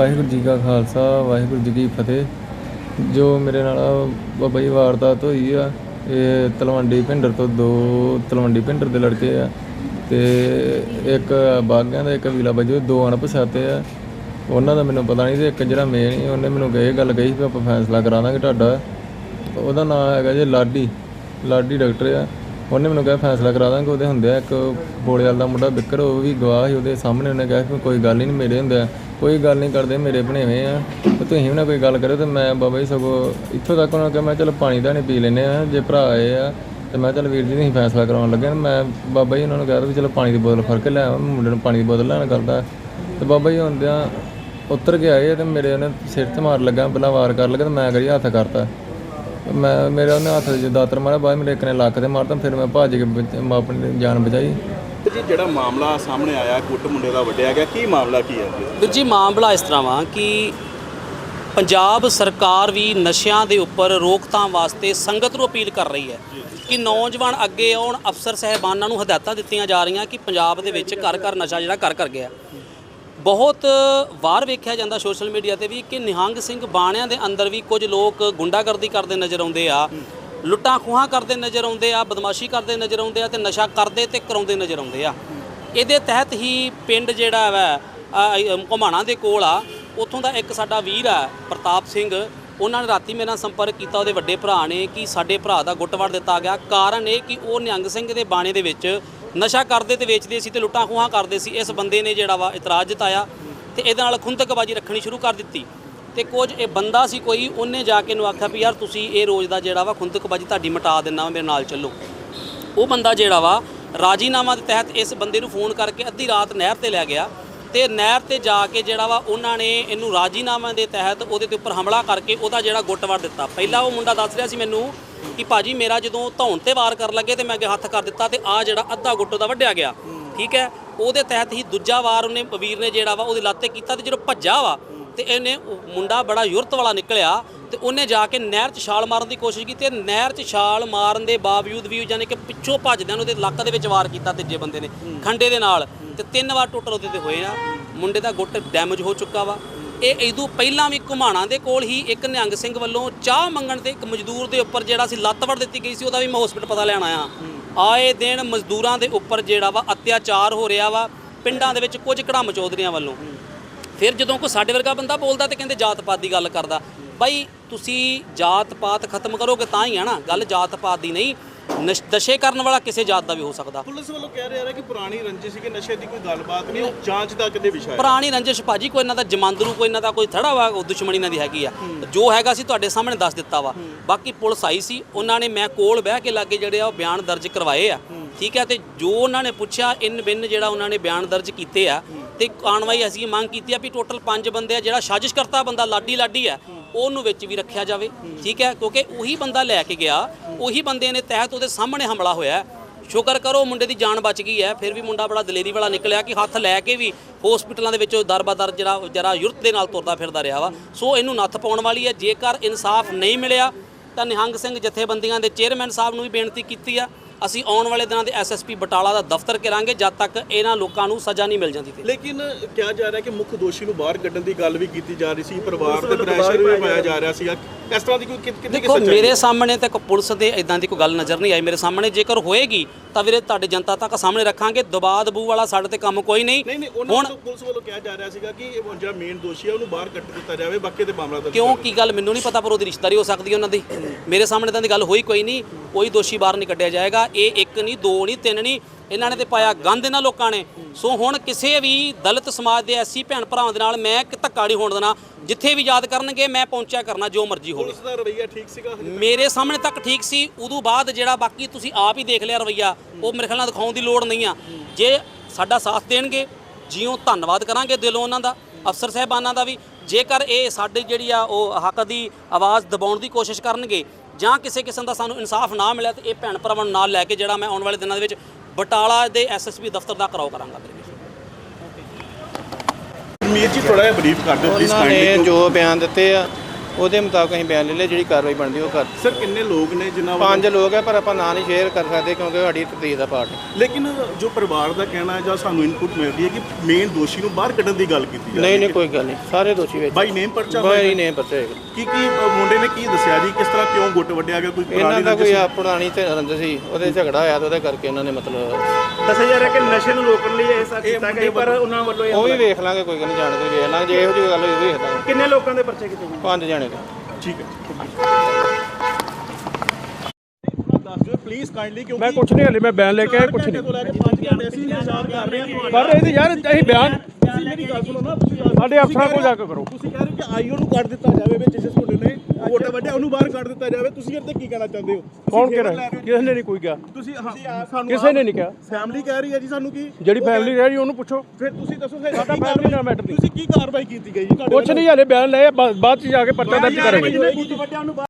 ਵਾਹਿਗੁਰੂ ਜੀ ਕਾ ਖਾਲਸਾ, ਵਾਹਿਗੁਰੂ ਜੀ ਕੀ ਫਤਿਹ। ਜੋ ਮੇਰੇ ਨਾਲ ਬਾਬਾ ਜੀ ਵਾਰਦਾਤ ਹੋਈ ਆ, ਇਹ ਤਲਵੰਡੀ ਭਿੰਡਰ ਤੋਂ ਦੋ ਤਲਵੰਡੀ ਭਿੰਡਰ ਦੇ ਲੜਕੇ ਆ ਤੇ ਇੱਕ ਬਾਗਿਆਂ ਦਾ, ਇੱਕ ਵੀਲਾ ਬਾਜੂ, ਦੋ ਅਣਪਛਾਤੇ ਆ। ਉਹਨਾਂ ਦਾ ਮੈਨੂੰ ਪਤਾ ਨਹੀਂ ਤੇ ਇੱਕ ਜਿਹੜਾ ਮੇਨ ਸੀ, ਉਹਨੇ ਮੈਨੂੰ ਇਹ ਗੱਲ ਕਹੀ ਵੀ ਆਪਾਂ ਫੈਸਲਾ ਕਰਾ ਦਾਂਗੇ ਤੁਹਾਡਾ। ਉਹਦਾ ਨਾਮ ਹੈਗਾ ਜੀ ਲਾਡੀ ਲਾਡੀ ਡਾਕਟਰ ਆ। ਉਹਨੇ ਮੈਨੂੰ ਕਿਹਾ ਫੈਸਲਾ ਕਰਾ ਦਾਂਗੇ, ਉਹਦੇ ਹੁੰਦੇ ਆ ਇੱਕ ਬੋਲੇ ਵਾਲਾ ਮੁੰਡਾ ਬਿੱਕਰ, ਉਹ ਵੀ ਗਵਾਹ ਸੀ ਉਹਦੇ ਸਾਹਮਣੇ। ਉਹਨੇ ਕਿਹਾ ਕਿ ਕੋਈ ਗੱਲ ਹੀ ਨਹੀਂ, ਮੇਰੇ ਹੁੰਦੇ ਆ ਕੋਈ ਗੱਲ ਨਹੀਂ ਕਰਦੇ, ਮੇਰੇ ਬਣੇਵੇਂ ਆ। ਤੇ ਤੁਸੀਂ ਵੀ ਨਾ ਕੋਈ ਗੱਲ ਕਰਿਓ ਤੇ ਮੈਂ ਬਾਬਾ ਜੀ ਸਗੋਂ ਇੱਥੋਂ ਤੱਕ ਉਹਨਾਂ ਕਿਹਾ, ਮੈਂ ਚਲ ਪਾਣੀ ਦਾ ਨਹੀਂ ਪੀ ਲੈਨੇ ਆ, ਜੇ ਭਰਾ ਆਏ ਆ ਤੇ ਮੈਂ ਚਲ ਵੀਰ ਜੀ ਨਹੀਂ ਫੈਸਲਾ ਕਰਾਉਣ ਲੱਗਿਆ ਮੈਂ ਬਾਬਾ ਜੀ ਉਹਨਾਂ ਨੂੰ ਕਿਹਾ ਵੀ ਚਲੋ ਪਾਣੀ ਦੀ ਬੋਤਲ ਫੜ ਕੇ ਲੈ ਆਵਾਂ ਮੁੰਡੇ ਨੂੰ ਪਾਣੀ ਦੀ ਬੋਤਲ ਲੈਣ ਕਰਦਾ। ਤੇ ਬਾਬਾ ਜੀ ਹੁੰਦਿਆਂ ਉੱਤਰ ਕੇ ਆਏ ਤੇ ਮੇਰੇ ਉਹਨੇ ਸਿਰ 'ਚ ਮਾਰ ਲੱਗਾ, ਪਹਿਲਾਂ ਵਾਰ ਕਰ ਲੱਗਾ ਤੇ ਮੈਂ ਕਰੀ ਹੱਥ ਕਰਤਾ। ਮੈਂ, ਮੇਰੇ ਉਹਨੇ ਹੱਥ 'ਚ ਦਾਤਰ ਮਾਰਿਆ, ਬਾਅਦ ਮੇਰੇ ਇੱਕ ਨੇ ਲੱਕ ਤੇ ਮਾਰਤਾ, ਫਿਰ ਮੈਂ ਭੱਜ ਕੇ ਬਚ- ਮੈਂ ਆਪਣੀ ਜਾਨ ਬਚਾਈ। ਤੇ ਜੀ ਜਿਹੜਾ ਮਾਮਲਾ ਸਾਹਮਣੇ ਆਇਆ, ਗੁੱਟ ਮੁੰਡੇ ਦਾ ਵੱਡਿਆ ਗਿਆ, ਕੀ ਮਾਮਲਾ ਕੀ ਹੈ ਵੀਰ ਜੀ, ਮਾਮਲਾ ਇਸ ਤਰ੍ਹਾਂ ਵਾ ਕਿ ਪੰਜਾਬ ਸਰਕਾਰ ਵੀ ਨਸ਼ਿਆਂ ਦੇ ਉੱਪਰ ਰੋਕਥਾਮ ਵਾਸਤੇ ਸੰਗਤ ਨੂੰ ਅਪੀਲ ਕਰ ਰਹੀ ਹੈ ਕਿ ਨੌਜਵਾਨ ਅੱਗੇ ਆਉਣ, ਅਫਸਰ ਸਹਿਬਾਨਾਂ ਨੂੰ ਹਦਾਇਤਾਂ ਦਿੱਤੀਆਂ ਜਾ ਰਹੀਆਂ ਕਿ ਪੰਜਾਬ ਦੇ ਵਿੱਚ ਘਰ ਘਰ ਨਸ਼ਾ ਜਿਹੜਾ ਘਰ ਘਰ ਗਿਆ। ਬਹੁਤ ਵਾਰ ਵੇਖਿਆ ਜਾਂਦਾ ਸੋਸ਼ਲ ਮੀਡੀਆ ਤੇ ਵੀ ਕਿ ਨਿਹੰਗ ਸਿੰਘ ਬਾਣਿਆਂ ਦੇ ਅੰਦਰ ਵੀ ਕੁਝ ਲੋਕ ਗੁੰਡਾਗਰਦੀ ਕਰਦੇ ਨਜ਼ਰ ਆਉਂਦੇ ਆ ਲੁੱਟਾਂ ਖੋਹਾਂ ਕਰਦੇ ਨਜ਼ਰ ਆਉਂਦੇ ਆ, ਬਦਮਾਸ਼ੀ ਕਰਦੇ ਨਜ਼ਰ ਆਉਂਦੇ ਆ ਤੇ ਨਸ਼ਾ ਕਰਦੇ ਤੇ ਕਰਾਉਂਦੇ ਨਜ਼ਰ ਆਉਂਦੇ ਆ। ਇਹਦੇ ਤਹਿਤ ਹੀ ਪਿੰਡ ਜਿਹੜਾ ਵਾ ਘੁਮਾਣਾ ਦੇ ਕੋਲ ਆ, ਉੱਥੋਂ ਦਾ ਇੱਕ ਸਾਡਾ ਵੀਰ ਆ, ਪ੍ਰਤਾਪ ਸਿੰਘ। ਉਹਨਾਂ ਨੇ ਰਾਤੀ ਮੇਰੇ ਨਾਲ ਸੰਪਰਕ ਕੀਤਾ, ਉਹਦੇ ਵੱਡੇ ਭਰਾ ਨੇ ਕਿ ਸਾਡੇ ਭਰਾ ਦਾ ਗੁੱਟ ਵੜ ਦਿੱਤਾ ਗਿਆ। ਕਾਰਨ ਇਹ ਕਿ ਉਹ ਨਿਹੰਗ ਸਿੰਘ ਦੇ ਬਾਣੇ ਦੇ ਵਿੱਚ ਨਸ਼ਾ ਕਰਦੇ ਤੇ ਵੇਚਦੇ ਸੀ ਤੇ ਲੁੱਟਾਂ ਖੋਹਾਂ ਕਰਦੇ ਸੀ। ਇਸ ਬੰਦੇ ਨੇ ਜਿਹੜਾ ਵਾ ਇਤਰਾਜ਼ ਜਤਾਇਆ ਤੇ ਇਹਦੇ ਨਾਲ ਖੁੰਦਕਬਾਜੀ ਰੱਖਣੀ ਸ਼ੁਰੂ ਕਰ ਦਿੱਤੀ। ਤੇ ਕੁਝ ਇਹ ਬੰਦਾ ਸੀ ਕੋਈ, ਉਹਨੇ ਜਾ ਕੇ ਨੂੰ ਆਖਿਆ ਵੀ ਯਾਰ ਤੁਸੀਂ ਇਹ ਰੋਜ਼ ਦਾ ਜਿਹੜਾ ਵਾ ਖੁੰਦਕਬਾਜੀ ਤੁਹਾਡੀ ਮਿਟਾ ਦੇਣਾ ਵਾ ਮੇਰੇ ਨਾਲ ਚੱਲੋ। ਉਹ ਬੰਦਾ ਜਿਹੜਾ ਵਾ ਰਾਜੀਨਾਮਾ ਦੇ ਤਹਿਤ ਇਸ ਬੰਦੇ ਨੂੰ ਫੋਨ ਕਰਕੇ ਅੱਧੀ ਰਾਤ ਨਹਿਰ ਤੇ ਲੈ ਗਿਆ ਤੇ ਨਹਿਰ ਤੇ ਜਾ ਕੇ ਜਿਹੜਾ ਵਾ ਉਹਨਾਂ ਨੇ ਇਹਨੂੰ ਰਾਜੀਨਾਮਾ ਦੇ ਤਹਿਤ ਉਹਦੇ ਤੇ ਉੱਪਰ ਹਮਲਾ ਕਰਕੇ ਉਹਦਾ ਜਿਹੜਾ ਗੁੱਟ ਵੜ ਦਿੱਤਾ। ਪਹਿਲਾਂ ਉਹ ਮੁੰਡਾ ਦੱਸ ਰਿਹਾ ਸੀ ਮੈਨੂੰ ਕਿ ਭਾਜੀ ਮੇਰਾ ਜਦੋਂ ਧੌਣ ਤੇ ਵਾਰ ਕਰਨ ਲੱਗੇ ਤੇ ਮੈਂ ਅੱਗੇ ਹੱਥ ਕਰ ਦਿੱਤਾ ਤੇ ਆ ਜਿਹੜਾ ਅੱਧਾ ਗੁੱਟ ਉਹਦਾ ਵੱਢਿਆ ਗਿਆ। ਠੀਕ ਹੈ? ਉਹਦੇ ਤਹਿਤ ਹੀ ਦੂਜਾ ਵਾਰ ਉਹਨੇ ਵੀਰ ਨੇ ਜਿਹੜਾ ਵਾ ਉਹਦੀ ਲੱਤ ਤੇ ਕੀਤਾ ਤੇ ਜਦੋਂ ਭੱਜਾ ਵਾ ਤੇ ਇਹਨੇ ਮੁੰਡਾ ਬੜਾ ਯੁਰਤ ਵਾਲਾ ਨਿਕਲਿਆ ਤੇ ਉਹਨੇ ਜਾ ਕੇ ਨਹਿਰ 'ਚ ਛਾਲ ਮਾਰਨ ਦੀ ਕੋਸ਼ਿਸ਼ ਕੀਤੀ ਤੇ ਨਹਿਰ 'ਚ ਛਾਲ ਮਾਰਨ ਦੇ ਬਾਵਜੂਦ ਵੀ ਯਾਨੀ ਕਿ ਪਿੱਛੋਂ ਭੱਜਦਿਆਂ ਉਹਦੇ ਲੱਕ ਦੇ ਵਿੱਚ ਵਾਰ ਕੀਤਾ ਤੀਜੇ ਬੰਦੇ ਨੇ, ਖੰਡੇ ਦੇ ਨਾਲ। ਤੇ ਤਿੰਨ ਵਾਰ ਟੋਟਲ ਉਹਦੇ ਤੇ ਹੋਏ ਆ। ਮੁੰਡੇ ਦਾ ਗੁੱਟ ਡੈਮੇਜ ਹੋ ਚੁੱਕਾ ਵਾ। ਇਹ ਇਦੋਂ ਪਹਿਲਾਂ ਵੀ ਘੁਮਾਣਾ ਦੇ ਕੋਲ ਹੀ ਇੱਕ ਨਿਹੰਗ ਸਿੰਘ ਵੱਲੋਂ ਚਾਹ ਮੰਗਣ ਤੇ ਇੱਕ ਮਜ਼ਦੂਰ ਦੇ ਉੱਪਰ ਜਿਹੜਾ ਸੀ ਲੱਤ ਵੜ ਦਿੱਤੀ ਗਈ ਸੀ, ਉਹਦਾ ਵੀ ਮੈਂ ਹਸਪੀਟਲ ਪਤਾ ਲੈਣ ਆਇਆ। ਆਏ ਦਿਨ ਮਜ਼ਦੂਰਾਂ ਦੇ ਉੱਪਰ ਜਿਹੜਾ ਵਾ ਅਤਿਆਚਾਰ ਹੋ ਰਿਹਾ ਵਾ। ਪਿੰਡਾਂ ਦੇ ਵਿੱਚ ਕੁਝ ਕੜਾਮ ਚੌਧਰੀਆਂ ਵੱਲੋਂ। ਫਿਰ ਜਦੋਂ ਕੋਈ ਸਾਡੇ ਵਰਗਾ ਬੰਦਾ ਬੋਲਦਾ ਤੇ ਕਹਿੰਦੇ ਜਾਤ ਪਾਤ ਦੀ ਗੱਲ ਕਰਦਾ। ਬਾਈ ਤੁਸੀਂ ਜਾਤ ਪਾਤ ਖਤਮ ਕਰੋਗੇ ਤਾਂ ਹੀ ਆ ਨਾ ਗੱਲ ਜਾਤ ਪਾਤ ਦੀ ਨਹੀਂ। ਨਸ਼- ਕਰਨ ਵਾਲਾ ਕਿਸੇ ਜਾਤ ਦਾ ਵੀ ਹੋ ਸਕਦਾ। ਪੁਲਿਸ ਵੱਲੋਂ ਕਹਿ ਰਿਹਾ ਹੈ ਕਿ ਪੁਰਾਣੀ ਰੰਜਿਸ਼ ਕਿ ਨਸ਼ੇ ਦੀ ਕੋਈ ਗੱਲਬਾਤ ਨਹੀਂ ਉਹ ਜਾਂਚ ਦਾ ਕਿਤੇ ਵਿਸ਼ਾ ਹੈ? ਪੁਰਾਣੀ ਰੰਜਿਸ਼ ਭਾਜੀ ਕੋਈ ਇਹਨਾਂ ਦਾ ਜਮਾਂਦਰੂ ਕੋਈ ਇਹਨਾਂ ਦਾ ਕੋਈ ਥੜਾ ਵਾ ਉਹ ਦੁਸ਼ਮਣੀ ਇਹਨਾਂ ਦੀ ਹੈਗੀ ਆ। ਜੋ ਹੈਗਾ ਸੀ ਤੁਹਾਡੇ ਸਾਹਮਣੇ ਦੱਸ ਦਿੱਤਾ ਵਾ। ਬਾਕੀ ਪੁਲਿਸ ਆਈ ਸੀ ਉਹਨਾਂ ਨੇ ਮੈਂ ਕੋਲ ਬਹਿ ਕੇ ਲਾਗੇ ਜਿਹੜੇ ਆ ਉਹ ਬਿਆਨ ਦਰਜ ਕਰਵਾਏ ਆ। ਠੀਕ ਹੈ ਤੇ ਜੋ ਉਹਨਾਂ ਨੇ ਪੁੱਛਿਆ ਇਨ ਬਿਨ ਜਿਹੜਾ ਉਹਨਾਂ ਨੇ ਬਿਆਨ ਦਰਜ ਕੀਤੇ ਆ ਤੇ ਕਾਰਵਾਈ ਅਸੀਂ ਮੰਗ ਕੀਤੀ ਆ ਵੀ ਟੋਟਲ 5 ਬੰਦੇ ਆ ਜਿਹੜਾ ਸਾਜ਼ਿਸ਼ ਕਰਤਾ ਬੰਦਾ ਲਾਡੀ ਲਾਡੀ ਆ ਉਹਨੂੰ ਵਿੱਚ ਵੀ ਰੱਖਿਆ ਜਾਵੇ, ਠੀਕ ਹੈ? ਕਿਉਂਕਿ ਉਹੀ ਬੰਦਾ ਲੈ ਕੇ ਗਿਆ, ਉਹੀ ਬੰਦੇ ਨੇ ਤਹਿਤ ਉਹਦੇ ਸਾਹਮਣੇ ਹਮਲਾ ਹੋਇਆ ਸ਼ੁਕਰ ਕਰੋ ਮੁੰਡੇ ਦੀ ਜਾਨ ਬਚ ਗਈ ਹੈ, ਫਿਰ ਵੀ ਮੁੰਡਾ ਬੜਾ ਦਲੇਰੀ ਵਾਲਾ ਨਿਕਲਿਆ ਕਿ ਹੱਥ ਲੈ ਕੇ ਵੀ ਹਸਪੀਟਲਾਂ ਦੇ ਵਿੱਚ ਦਰਬਾਦਰ ਜਿਹੜਾ ਜਰਾ ਯੁਰਤ ਦੇ ਨਾਲ ਤੁਰਦਾ ਫਿਰਦਾ ਰਿਹਾ ਵਾ। ਸੋ ਇਹਨੂੰ ਨੱਥ ਪਾਉਣ ਵਾਲੀ ਹੈ। ਜੇਕਰ ਇਨਸਾਫ ਨਹੀਂ ਮਿਲਿਆ, ਤਾਂ ਨਿਹੰਗ ਸਿੰਘ ਜਥੇਬੰਦੀਆਂ ਦੇ ਚੇਅਰਮੈਨ ਸਾਹਿਬ ਨੂੰ ਵੀ ਬੇਨਤੀ ਕੀਤੀ ਆ। ਅਸੀਂ ਆਉਣ ਵਾਲੇ ਦਿਨਾਂ ਦੇ ਐਸਐਸਪੀ ਬਟਾਲਾ ਦਾ ਦਫ਼ਤਰ ਕਰਾਂਗੇ ਜਦ ਤੱਕ ਇਹਨਾਂ ਲੋਕਾਂ ਨੂੰ ਸਜ਼ਾ ਨਹੀਂ ਮਿਲ ਜਾਂਦੀ ਤੇ ਲੇਕਿਨ ਕਿਹਾ ਜਾ ਰਿਹਾ ਕਿ ਮੁੱਖ ਦੋਸ਼ੀ ਨੂੰ ਬਾਹਰ ਕੱਢਣ ਦੀ ਗੱਲ ਵੀ ਕੀਤੀ ਜਾ ਰਹੀ ਸੀ ਪਰਿਵਾਰ ਤੇ ਪ੍ਰੈਸ਼ਰ ਵੀ ਪਾਇਆ ਜਾ ਰਿਹਾ ਸੀਗਾ। ਇਸ ਤਰ੍ਹਾਂ ਦੀ ਕੋਈ ਕਿਤੇ ਦੇਖੋ ਮੇਰੇ ਸਾਹਮਣੇ ਤਾਂ ਕੋਈ ਪੁਲਿਸ ਦੇ ਇਦਾਂ ਦੀ ਕੋਈ ਗੱਲ ਨਜ਼ਰ ਨਹੀਂ ਆਈ। ਮੇਰੇ ਸਾਹਮਣੇ ਜੇਕਰ ਹੋਏਗੀ ਤਾਂ ਵੀਰੇ ਤੁਹਾਡੇ ਜਨਤਾ ਤੱਕ ਸਾਹਮਣੇ ਰੱਖਾਂਗੇ। ਦਬਾਅ ਦਬੂ ਵਾਲਾ ਸਾਡੇ ਤੇ ਕੰਮ ਕੋਈ ਨਹੀਂ। ਨਹੀਂ ਨਹੀਂ ਉਹਨਾਂ ਵੱਲੋਂ ਪੁਲਿਸ ਵੱਲੋਂ ਕਿਹਾ ਜਾ ਰਿਹਾ ਸੀਗਾ ਕਿ ਇਹ ਜਿਹੜਾ ਮੇਨ ਦੋਸ਼ੀ ਹੈ ਉਹਨੂੰ ਬਾਹਰ ਕੱਢ ਦਿੱਤਾ ਜਾਵੇ ਬਾਕੀ ਤੇ ਮਾਮਲਾ ਦਰਜ ਕਿਉਂ? ਕੀ ਗੱਲ? ਮੈਨੂੰ ਨਹੀਂ ਪਤਾ ਪਰ ਉਹਦੀ ਰਿਸ਼ਤੇਦਾਰੀ ਹੋ ਸਕਦੀ ਹੈ ਉਹਨਾਂ ਦੀ। ਮੇਰੇ ਸਾਹਮਣੇ ਤਾਂ ਦੀ ਗੱਲ ਹੋਈ ਕੋਈ ਨਹੀਂ। ਕੋਈ ਦੋਸ਼ੀ ਬਾਹਰ ਨਹੀਂ ਕੱਢਿਆ ਜਾਏਗਾ। ਇਹ ਇੱਕ ਨਹੀਂ ਦੋ ਨਹੀਂ ਤਿੰਨ ਨਹੀਂ। ਇਹਨਾਂ ਨੇ ਤੇ ਪਾਇਆ ਗੰਦ ਇਹਨਾਂ ਲੋਕਾਂ ਨੇ। ਸੋ ਹੁਣ ਕਿਸੇ ਵੀ ਦਲਿਤ ਸਮਾਜ ਦੇ ਐਸੀ ਭੈਣ ਭਰਾਵਾਂ ਦੇ ਨਾਲ ਮੈਂ ਕਿ ਧੱਕਾ ਨਹੀਂ ਹੋਣ ਦੇਣਾ। ਜਿੱਥੇ ਵੀ ਯਾਦ ਕਰਨਗੇ ਮੈਂ ਪਹੁੰਚਿਆ ਕਰਨਾ ਜੋ ਮਰਜ਼ੀ ਹੋਵੇ। ਪੁਲਿਸ ਦਾ ਰਵੱਈਆ ਠੀਕ ਸੀਗਾ ਮੇਰੇ ਸਾਹਮਣੇ ਤੱਕ ਠੀਕ ਸੀ। ਉਦੋਂ ਬਾਅਦ ਜਿਹੜਾ ਬਾਕੀ ਤੁਸੀਂ ਆਪ ਹੀ ਦੇਖ ਲਿਆ ਰਵਈਆ ਉਹ ਮੇਰੇ ਖਿਆਲ ਨਾਲ ਦਿਖਾਉਣ ਦੀ ਲੋੜ ਨਹੀਂ ਆ। ਜੇ ਸਾਡਾ ਸਾਥ ਦੇਣਗੇ ਜਿਉਂ ਧੰਨਵਾਦ ਕਰਾਂਗੇ ਦਿਲੋਂ ਉਹਨਾਂ ਦਾ ਅਫਸਰ ਸਾਹਿਬਾਨਾਂ ਦਾ ਵੀ। ਜੇਕਰ ਇਹ ਸਾਡੀ ਜਿਹੜੀ ਆ ਉਹ ਹੱਕ ਦੀ ਆਵਾਜ਼ ਦਬਾਉਣ ਦੀ ਕੋਸ਼ਿਸ਼ ਕਰਨਗੇ ਜਾਂ ਕਿਸੇ ਕਿਸਮ ਦਾ ਸਾਨੂੰ ਇਨਸਾਫ ਨਾ ਮਿਲਿਆ ਤੇ ਇਹ ਭੈਣ ਭਰਾਵਾਂ ਨੂੰ ਨਾਲ ਲੈ ਕੇ ਜਿਹੜਾ ਮੈਂ ਆਉਣ ਵਾਲੇ ਦਿਨਾਂ ਦੇ ਵਿੱਚ ਬਟਾਲਾ ਦੇ ਐਸਐਸਪੀ ਦਫ਼ਤਰ ਦਾ ਕਰਾਓ ਕਰਾਂਗਾ ਮੇਰੇ ਵੀਰ। ਮੀਰ ਜੀ ਥੋੜਾ ਜਿਹਾ ਬਰੀਫ ਕਰ ਦਿਓ ਪਲੀਜ਼ ਉਹਨਾਂ ਨੇ ਜੋ ਬਿਆਨ ਦਿੱਤੇ ਆ ਉਹਦੇ ਮੁਤਾਬਕ ਅਸੀਂ ਬਿਆਨ ਲੈ ਲਿਆ ਜਿਹੜੀ ਕਾਰਵਾਈ ਬਣਦੀ ਉਹ ਕਰ ਸਰ ਕਿੰਨੇ ਲੋਕ ਨੇ ਜਿਨ੍ਹਾਂ ਪੰਜ ਲੋਕ ਹੈ ਪਰ ਆਪਾਂ ਨਾਂ ਨਹੀਂ ਸ਼ੇਅਰ ਕਰ ਸਕਦੇ ਕਿਉਂਕਿ ਸਾਡੀ ਤਫਤੀਸ਼ ਦਾ ਪਾਰਟ ਹੈ। ਲੇਕਿਨ ਜੋ ਪਰਿਵਾਰ ਦਾ ਕਹਿਣਾ ਹੈ ਜਾਂ ਸਾਨੂੰ ਇਨਪੁਟ ਮਿਲਦੀ ਹੈ ਕਿ ਮੇਨ ਦੋਸ਼ੀ ਨੂੰ ਬਾਹਰ ਕੱਢਣ ਦੀ ਗੱਲ ਕੀਤੀ ਜਾ ਨਹੀਂ ਰਹੀ ਨਹੀਂ ਹੈ। ਕੋਈ ਗੱਲ ਨਹੀਂ। ਸਾਰੇ ਦੋਸ਼ੀ ਵਿੱਚ। ਬਾਈ ਨੇਮ ਪਰਚਾ ਬਾਈ ਨਹੀਂ ਪਤਾ ਹੈਗਾ। ਕੀ ਕੀ ਮੁੰਡੇ ਨੇ ਕੀ ਦੱਸਿਆ ਜੀ? ਕਿਸ ਤਰ੍ਹਾਂ ਕਿਉਂ ਗੁੱਟ ਵੱਢਿਆ ਗਿਆ? ਕੋਈ ਇਹਨਾਂ ਪੁਰਾਣੀ ਦਾ ਕੋਈ ਪੁਰਾਣੀ ਤੇ ਰੰਜ ਸੀ ਉਹਦੇ ਝਗੜਾ ਹੋਇਆ ਤੇ ਉਹਦੇ ਕਰਕੇ ਇਹਨਾਂ ਨੇ ਮਤਲਬ ਦੱਸਿਆ ਜਾ ਰਿਹਾ ਕਿ ਨਸ਼ੇ ਨੂੰ ਰੋਕਣ ਲਈ ਐਸਾ ਕੀਤਾ ਗਿਆ ਪਰ ਉਹਨਾਂ ਵੱਲੋਂ ਇਹ ਉਹ ਵੀ ਵੇਖ ਲਾਂਗੇ ਕੋਈ ਗੱਲ ਨਹੀਂ ਜਾਣ ਕੇ ਵੇਖ ਲਾਂਗੇ। ਜੇ ਇਹੋ ਜਿਹੀ ਗੱਲ ਹੋਈ ਉਹ ਵੇਖ ਲਾਂਗੇ। ਕਿੰਨੇ ਲੋਕਾਂ ਦੇ ਪਰਚੇ ਕੀਤੇ ਪੰਜ ਜਾਣੇ। ਦੇ ਠੀਕ ਹੈ। ਦੱਸ ਦਿਓ ਪਲੀਜ਼ ਕਾਈਂਡਲੀ ਕਿਉਂਕਿ ਮੈਂ ਕੁਛ ਨਹੀਂ ਹਲੇ ਮੈਂ ਬਿਆਨ ਲੈ ਕੇ ਆਇਆ ਕੁਛ ਨਹੀਂ ਤੋਂ ਲੈ ਕੇ 5 ਘੰਟੇ ਅਸੀਂ ਇੰਤਜ਼ਾਰ ਕਰ ਰਹੇ ਹਾਂ। ਪਰ ਇਹਦੇ ਯਾਰ ਅਸੀਂ ਬਿਆਨ ਮੇਰੀ ਗੱਲ ਸੁਣੋ ਨਾ ਤੁਸੀਂ ਸਾਡੇ ਅਫਸਰਾਂ ਕੋਲ ਜਾ ਕੇ ਕਰੋ। ਤੁਸੀਂ ਕਹਿ ਰਹੇ ਹੋ ਕਿ ਆਈਓ ਨੂੰ ਕੱਢ ਦਿੱਤਾ ਜਾਵੇ ਵਿੱਚ ਜਿਸ ਮੁੰਡੇ ਨੇ ਵੋਟ ਵੱਢਿਆ ਉਹਨੂੰ ਬਾਹਰ ਕੱਢ ਦਿੱਤਾ ਜਾਵੇ। ਤੁਸੀਂ ਇਹਦੇ ਕੀ ਕਹਿਣਾ ਚਾਹੁੰਦੇ ਹੋ? ਕੌਣ ਕਹਿ ਰਿਹਾ? ਕਿਸੇ ਨੇ ਨਹੀਂ ਕੋਈ ਕਿਹਾ। ਤੁਸੀਂ ਹਾਂ, ਸਾਨੂੰ ਕਿਸੇ ਨੇ ਨਹੀਂ ਕਿਹਾ। ਫੈਮਿਲੀ ਕਹਿ ਰਹੀ ਹੈ ਜੀ ਸਾਨੂੰ ਕੀ ਜਿਹੜੀ ਫੈਮਿਲੀ ਰਹਿ ਰਹੀ ਉਹਨੂੰ ਪੁੱਛੋ। ਫਿਰ ਤੁਸੀਂ ਦੱਸੋ ਫਿਰ ਸਾਡਾ ਕੀ family ਨਾਲ matter ਨਹੀਂ। ਤੁਸੀਂ ਕੀ ਕਾਰਵਾਈ ਕੀਤੀ ਗਈ ਜੀ ਤੁਹਾਡੇ ਕੁਛ ਨਹੀਂ ਹਲੇ ਬਿਆਨ ਲਏ ਆ, ਬਾ- ਬਾਅਦ ਚ ਜਾ ਕੇ ਪਰਚਾ ਦਰਜ ਕਰਾਂਗੇ। ਵੱਲੋਂ?